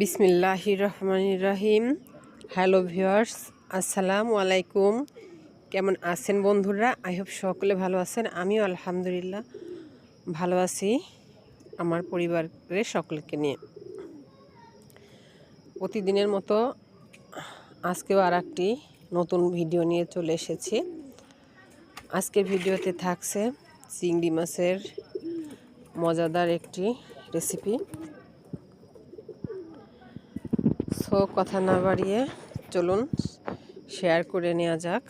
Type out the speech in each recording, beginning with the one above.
বিসমিল্লাহির রহমানির রহিম। Hello viewers, আসসালামু আলাইকুম। কেমন আছেন বন্ধুরা? আই হোপ সকলে ভালো আছেন। আমিও আলহামদুলিল্লাহ ভালো আছি আমার পরিবারের সকলকে নিয়ে। প্রতিদিনের মতো আজকেও আর একটি নতুন ভিডিও নিয়ে চলে এসেছি। আজকের ভিডিওতে থাকছে চিংড়ি মাছের মজাদার একটি রেসিপি। সো কথা না বাড়িয়ে চলুন শেয়ার করে নেওয়া যাক।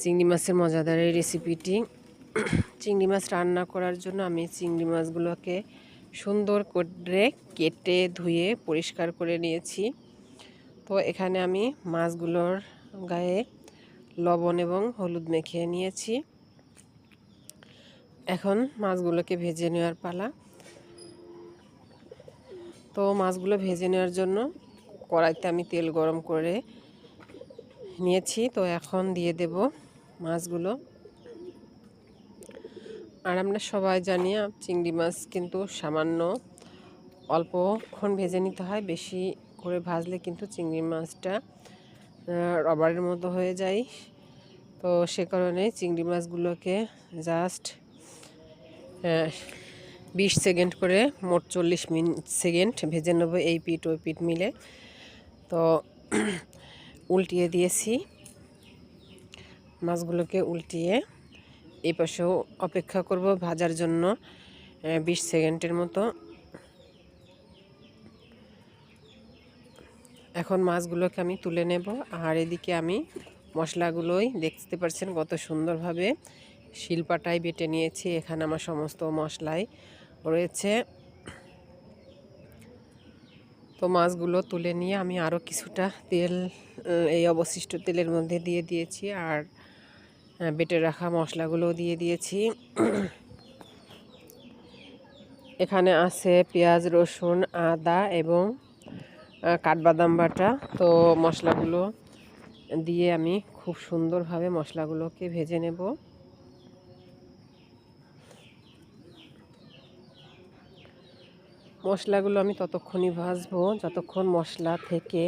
চিংড়ি মাছের মজাদার এই রেসিপিটি চিংড়ি মাছ রান্না করার জন্য আমি চিংড়ি মাছগুলোকে সুন্দর করে কেটে ধুয়ে পরিষ্কার করে নিয়েছি। তো এখানে আমি মাছগুলোর গায়ে লবণ এবং হলুদ মেখে নিয়েছি। এখন মাছগুলোকে ভেজে নেওয়ার পালা। তো মাছগুলো ভেজে নেওয়ার জন্য কড়াইতে আমি তেল গরম করে নিয়েছি। তো এখন দিয়ে দেব মাছগুলো। আর আমরা সবাই জানি চিংড়ি মাছ কিন্তু সামান্য অল্পক্ষণ ভেজে নিতে হয়, বেশি করে ভাজলে কিন্তু চিংড়ি মাছটা রবারের মতো হয়ে যায়। তো সে কারণে চিংড়ি মাছগুলোকে জাস্ট বিশ সেকেন্ড করে মোট চল্লিশ মিনিট সেকেন্ড ভেজে নেব এই পিঠ ওই পিঠ মিলে। তো উল্টিয়ে দিয়েছি। মাছগুলোকে উল্টিয়ে এই পাশেও অপেক্ষা করব ভাজার জন্য বিশ সেকেন্ডের মতো। এখন মাছগুলোকে আমি তুলে নেব। আর এদিকে আমি মশলাগুলোই দেখতে পাচ্ছেন কত সুন্দরভাবে শিলপাটায় বেটে নিয়েছি। এখানে আমার সমস্ত মশলাই রয়েছে। তো মাছগুলো তুলে নিয়ে আমি আরও কিছুটা তেল এই অবশিষ্ট তেলের মধ্যে দিয়ে দিয়েছি আর বেটে রাখা মশলাগুলো দিয়ে দিয়েছি। এখানে আছে পেঁয়াজ, রসুন, আদা এবং কাঠবাদাম বাটা। তো মশলাগুলো দিয়ে আমি খুব সুন্দরভাবে মশলাগুলোকে ভেজে নেব। মশলাগুলো আমি ততক্ষণই ভাজবো। যতক্ষণ মশলা থেকে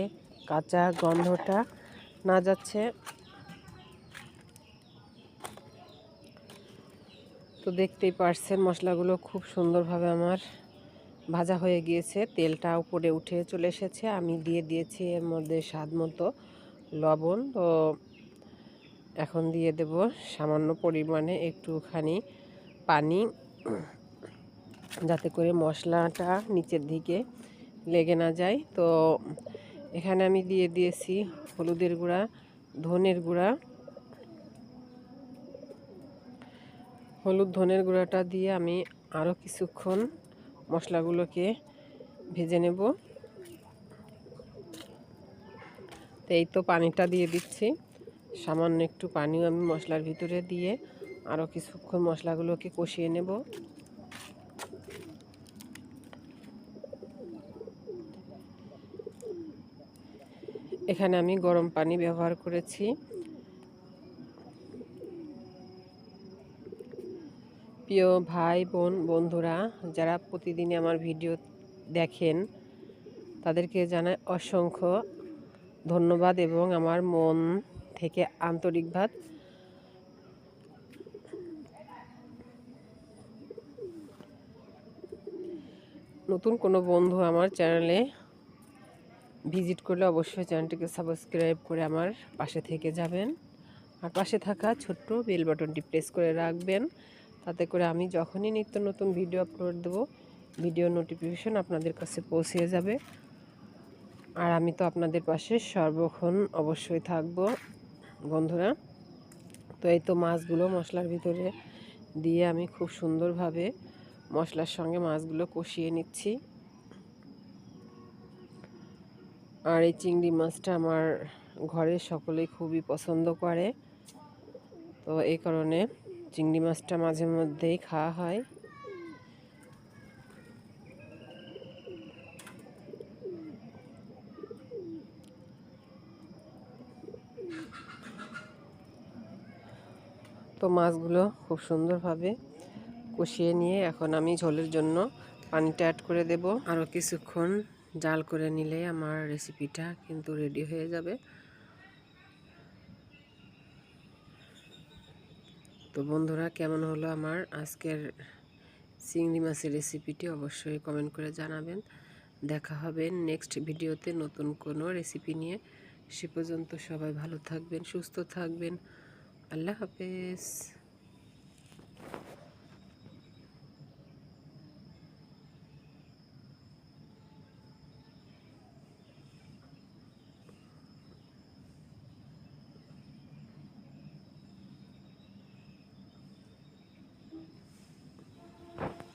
কাঁচা গন্ধটা না যাচ্ছে। তো দেখতেই পারছেন মশলাগুলো খুব সুন্দরভাবে আমার ভাজা হয়ে গিয়েছে। তেলটা উপরে উঠে চলে এসেছে। আমি দিয়ে দিয়েছি এর মধ্যে স্বাদ মতো লবণ। তো এখন দিয়ে দেব সামান্য পরিমাণে একটুখানি পানি। যাতে করে মশলাটা নিচের দিকে লেগে না যায়। তো এখানে আমি দিয়ে দিয়েছি হলুদের গুঁড়া, ধনের গুঁড়া। হলুদ, ধনের গুঁড়াটা দিয়ে আমি আরও কিছুক্ষণ মশলাগুলোকে ভেজে নেব। তো এই তো পানিটা দিয়ে দিচ্ছি। সামান্য একটু পানিও আমি মশলার ভিতরে দিয়ে আরও কিছুক্ষণ মশলাগুলোকে কষিয়ে নেব। এখানে আমি গরম পানি ব্যবহার করেছি। প্রিয় ভাই, বোন, বন্ধুরা, যারা প্রতিদিনই আমার ভিডিও দেখেন, তাদেরকে জানাই অসংখ্য ধন্যবাদ এবং আমার মন থেকে আন্তরিকভাব নতুন কোনো বন্ধু আমার চ্যানেলে ভিজিট করলে অবশ্যই চ্যানেলটিকে সাবস্ক্রাইব করে আমার পাশে থেকে যাবেন। আর পাশে থাকা ছোট্ট বেল বাটনটি প্রেস করে রাখবেন। তাতে করে আমি যখনই নিত্য নতুন ভিডিও আপলোড দেবো, ভিডিও নোটিফিকেশন আপনাদের কাছে পৌঁছে যাবে। আর আমি তো আপনাদের পাশে সর্বক্ষণ অবশ্যই থাকব, বন্ধুরা। তো এই তো মাছগুলো মশলার ভিতরে দিয়ে আমি খুব সুন্দরভাবে মশলার সঙ্গে মাছগুলো কষিয়ে নিচ্ছি। আর এই চিংড়ি মাছটা আমার ঘরের সকলেই খুবই পছন্দ করে। তো এই কারণে চিংড়ি মাছটা মাঝে মধ্যেই খাওয়া হয়। তো মাছগুলো খুব সুন্দরভাবে কষিয়ে নিয়ে এখন আমি ঝোলের জন্য পানিটা অ্যাড করে দেব। আরও কিছুক্ষণ জাল করে নিলে আমার রেসিপিটা কিন্তু রেডি হয়ে যাবে। তো বন্ধুরা, কেমন হলো আমার আজকের চিংড়ি মাছের রেসিপিটি অবশ্যই কমেন্ট করে জানাবেন। দেখা হবে নেক্সট ভিডিওতে নতুন কোনো রেসিপি নিয়ে। সে পর্যন্ত সবাই ভালো থাকবেন, সুস্থ থাকবেন। আল্লাহ হাফেজ।